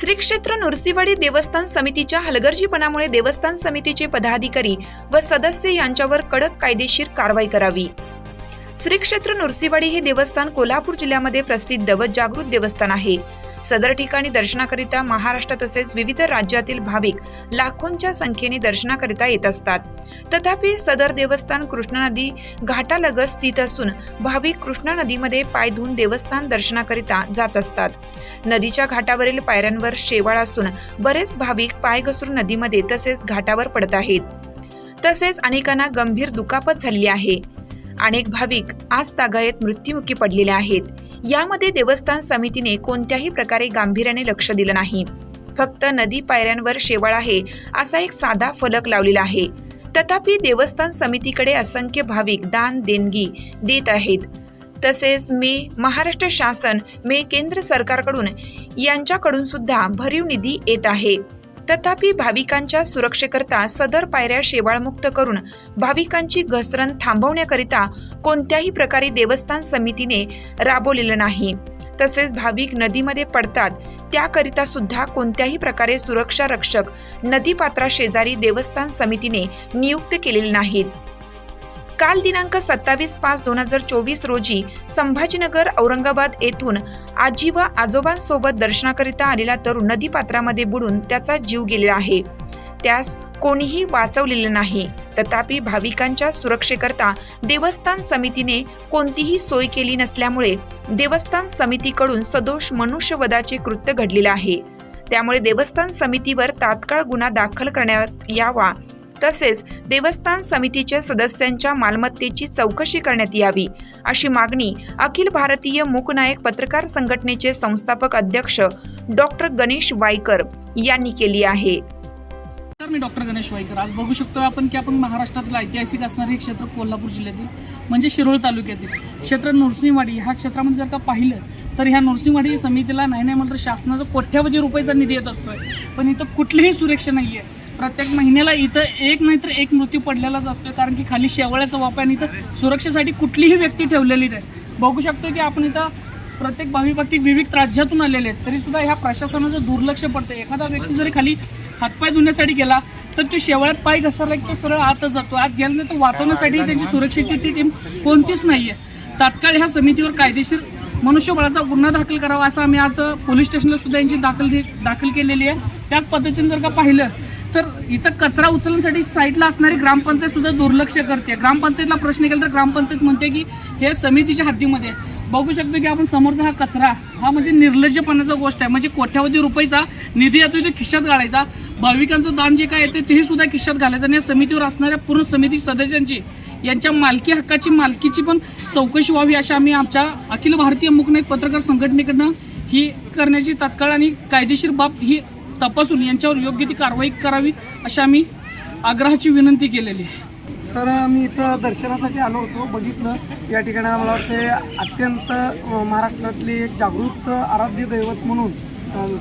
श्री क्षेत्र नृसिंहवाडी देवस्थान समितीच्या हलगर्जीपणामुळे देवस्थान समितीचे पदाधिकारी व सदस्य यांच्यावर कडक कायदेशीर कारवाई करावी. श्री क्षेत्र नृसिंहवाडी हे देवस्थान कोल्हापूर जिल्ह्यामध्ये प्रसिद्ध व जागृत देवस्थान आहे. सदर ठिकाणी दर्शनाकरिता महाराष्ट्र तसेच विविध राज्यातील भाविक लाखोंच्या संख्येने दर्शनाकरिता येत असतात. तथापि सदर देवस्थान कृष्णा नदी घाटालगत स्थित असून भाविक कृष्णा नदीमध्ये पाय धुवून देवस्थान दर्शनाकरिता जात असतात. नदीच्या घाटावरील पायऱ्यांवर शेवाळ असून बरेच भाविक पाय घसरून नदीमध्ये तसेच घाटावर पडत आहेत. तसेच अनेकांना गंभीर दुखापत झालेली आहे. अनेक भाविक आज तागायत मृत्युमुखी पडलेले आहेत. यामध्ये देवस्थान समितीने कोणत्याही प्रकारे गांभीर्याने लक्ष दिलं नाही. फक्त नदी पायऱ्यांवर शेवाळ आहे असा एक साधा फलक लावलेला आहे. तथापि देवस्थान समितीकडे असंख्य भाविक दान देणगी देत आहेत. तसेच मे महाराष्ट्र शासन मे केंद्र सरकारकडून यांच्याकडून सुद्धा भरीव निधी येत आहे. तथापि भाविकांच्या सुरक्षेकरता सदर पायऱ्या शेवाळमुक्त करून भाविकांची घसरण थांबवण्याकरिता कोणत्याही प्रकारे देवस्थान समितीने राबवलेलं नाही. तसेच भाविक नदीमध्ये पडतात त्याकरिता सुद्धा कोणत्याही प्रकारे सुरक्षा रक्षक नदीपात्रा शेजारी देवस्थान समितीने नियुक्त केलेले नाहीत. काल दिनांक सत्तावीस पाच दोन हजार चोवीस रोजी संभाजीनगर औरंगाबाद येथून आजी व आजोबांसोबत दर्शनाकरिता आलेला तरुण नदीपात्रामध्ये बुडून त्याचा जीव गेलेला आहे. त्यास कोणीही वाचवलेले नाही. तथापि भाविकांच्या सुरक्षेकरता देवस्थान समितीने कोणतीही सोय केली नसल्यामुळे देवस्थान समितीकडून सदोष मनुष्यवधाचे कृत्य घडलेले आहे. त्यामुळे देवस्थान समितीवर तात्काळ गुन्हा दाखल करण्यात यावा तसेच देवस्थान समितीच्या सदस्यांच्या मालमत्तेची चौकशी करण्यात यावी अशी मागणी अखिल भारतीय मूकनायक पत्रकार संघटनेचे संस्थापक अध्यक्ष डॉक्टर गणेश वायकर यांनी केली आहे. तर मी डॉक्टर गणेश वाईकर आज बघू शकतो आपण की आपण महाराष्ट्रातील ऐतिहासिक असणारे हे क्षेत्र कोल्हापूर जिल्ह्यातील म्हणजे शिरोळ तालुक्यातील क्षेत्र नृसिंहवाडी. ह्या क्षेत्रामध्ये जर का पाहिलं तर ह्या नृसिंहवाडी समितीला नाही नाही मात्र शासनाचा कोट्यावधी रुपयाचा निधी येत असतोय. पण इथं कुठलीही सुरक्षा नाही आहे प्रत्येक महिन्याला इथं एक नाही तर एक मृत्यू पडलेलाच असतोय कारण की खाली शेवाळ्याचा वापर आणि इथं सुरक्षेसाठी कुठलीही व्यक्ती ठेवलेली नाही. बघू शकतो की आपण इथं प्रत्येक भावी व्यक्ती विविध राज्यातून आलेले आहेत तरी सुद्धा ह्या प्रशासनाचं दुर्लक्ष पडतं एखादा व्यक्ती जरी खाली हातपाय धुण्यासाठी गेला तर तो शेवळ्यात पाय घसरला की तो सरळ आतच जातो. आत गेला नाही तर वाचवण्यासाठी त्यांची सुरक्षेची ती टीम कोणतीच नाहीये. तात्काळ ह्या समितीवर कायदेशीर मनुष्यबळाचा गुन्हा दाखल करावा असं आम्ही आज पोलीस स्टेशनला सुद्धा यांची दाखल दाखल केलेली आहे. त्याच पद्धतीने जर का पाहिलं तर इथं कचरा उचलण्यासाठी साईडला असणारी ग्रामपंचायत सुद्धा दुर्लक्ष करते. ग्रामपंचायतला प्रश्न केला तर ग्रामपंचायत म्हणते की हे समितीच्या हद्दीमध्ये बघू शकतो की आपण समोरचा हा कचरा हा म्हणजे निर्लज्जपणाचा गोष्ट आहे. म्हणजे कोट्यावधी रुपयाचा निधी येतो तो खिशात घालायचा. भाविकांचं दान जे काय येते तेही सुद्धा खिशात घालायचं. आणि या समितीवर असणाऱ्या पूर्ण समिती सदस्यांची यांच्या मालकी हक्काची मालकीची पण चौकशी व्हावी अशा आम्ही आमच्या अखिल भारतीय मुकनायक पत्रकार संघटनेकडनं ही करण्याची तात्काळ आणि कायदेशीर बाब ही तपासून यांच्यावर योग्य ती कारवाई करावी अशी आम्ही आग्रहाची विनंती केलेली आहे. सर मी इथं दर्शनासाठी आलो होतो बघितलं. या ठिकाणी मला वाटते अत्यंत महाराष्ट्रातली एक जागृत आराध्य दैवत म्हणून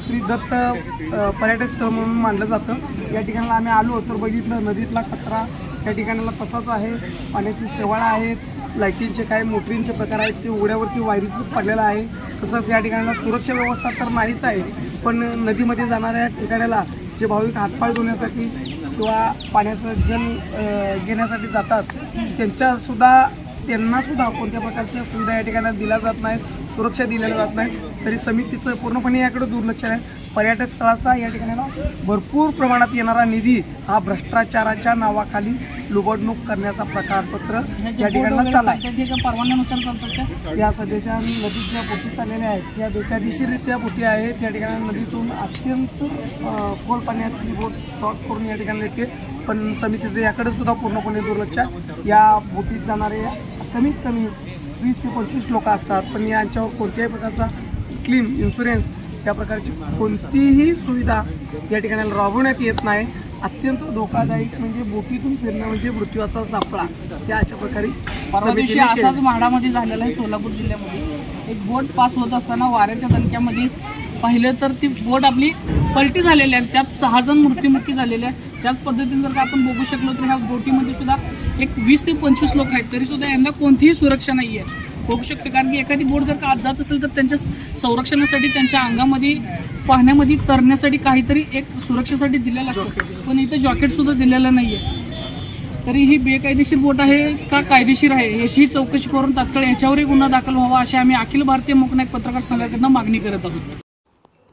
श्री दत्त पर्यटक स्थळ म्हणून मानलं जातं. या ठिकाणी आम्ही आलो तर बघितलं. नदीतला कचरा या ठिकाणाला तसाच आहे. पाण्याची शेवाळा आहेत. लाईटींचे काय मोटरींचे प्रकार आहेत ते उघड्यावरती वायरीचं पडलेलं आहे. तसंच या ठिकाणाला सुरक्षा व्यवस्था तर नाहीच आहे पण नदीमध्ये जाणाऱ्या ठिकाणाला जे भाविक हातपाय धुण्यासाठी किंवा पाण्याचं जल घेण्यासाठी जातात त्यांच्यासुद्धा त्यांनासुद्धा कोणत्या प्रकारच्या सुविधा या ठिकाणी दिल्या जात नाहीत सुरक्षा दिलेल्या जात नाही तरी समितीचं पूर्णपणे याकडे दुर्लक्ष आहे. पर्यटक स्थळाचा या ठिकाणी भरपूर प्रमाणात येणारा निधी हा भ्रष्टाचाराच्या नावाखाली लुबडणूक करण्याचा प्रकारपत्र या ठिकाणी चालला आहे. परवान्यानुसार या सध्याच्या नदीत ज्या बोटी चाललेल्या आहेत या बेकायदेशीररित्या बोटी आहेत त्या ठिकाणी नदीतून अत्यंत खोल पाण्यात ही बोट टॉट करून या ठिकाणी येते. पण समितीचं याकडे सुद्धा पूर्णपणे दुर्लक्ष आहे. या बोटीत जाणारे कमीत कमी वीस ते पंचवीस लोक असतात पण यांच्यावर कोणत्याही प्रकारचा क्लीम इन्शुरन्स या प्रकारची कोणतीही सुविधा या ठिकाणी राबवण्यात येत नाही. अत्यंत धोकादायक म्हणजे बोटीतून फिरणं म्हणजे मृत्यूचा सापळा. या अशा प्रकारे परवा दिवशी. असाच म्हाडामध्ये झालेला आहे सोलापूर जिल्ह्यामध्ये. एक बोट पास होत असताना वाऱ्याच्या दणक्यामध्ये पाहिलं तर ती बोट आपली पलटी झालेली आहे. त्यात सहा जण मृत्युमुखी झालेले आहेत. त्याच पद्धतीने जर का आपण बघू शकलो तर ह्या बोटीमध्ये सुद्धा एक वीस ते पंचवीस लोक आहेत. तरी सुद्धा यांना कोणतीही सुरक्षा नाही आहे बघू शकते कारण की एखादी बोट जर का आत जात असेल तर त्यांच्या संरक्षणासाठी त्यांच्या अंगामध्ये पाहण्यामध्ये तरण्यासाठी काहीतरी एक सुरक्षेसाठी दिलेलं असतं. पण इथं जॉकेट सुद्धा दिलेलं नाही आहे तरी ही बेकायदेशीर बोट आहे का कायदेशीर आहे? याची चौकशी करून तात्काळ याच्यावरही गुन्हा दाखल व्हावा अशी आम्ही अखिल भारतीय मोकनायक पत्रकार संघाकडनं मागणी करत आहोत.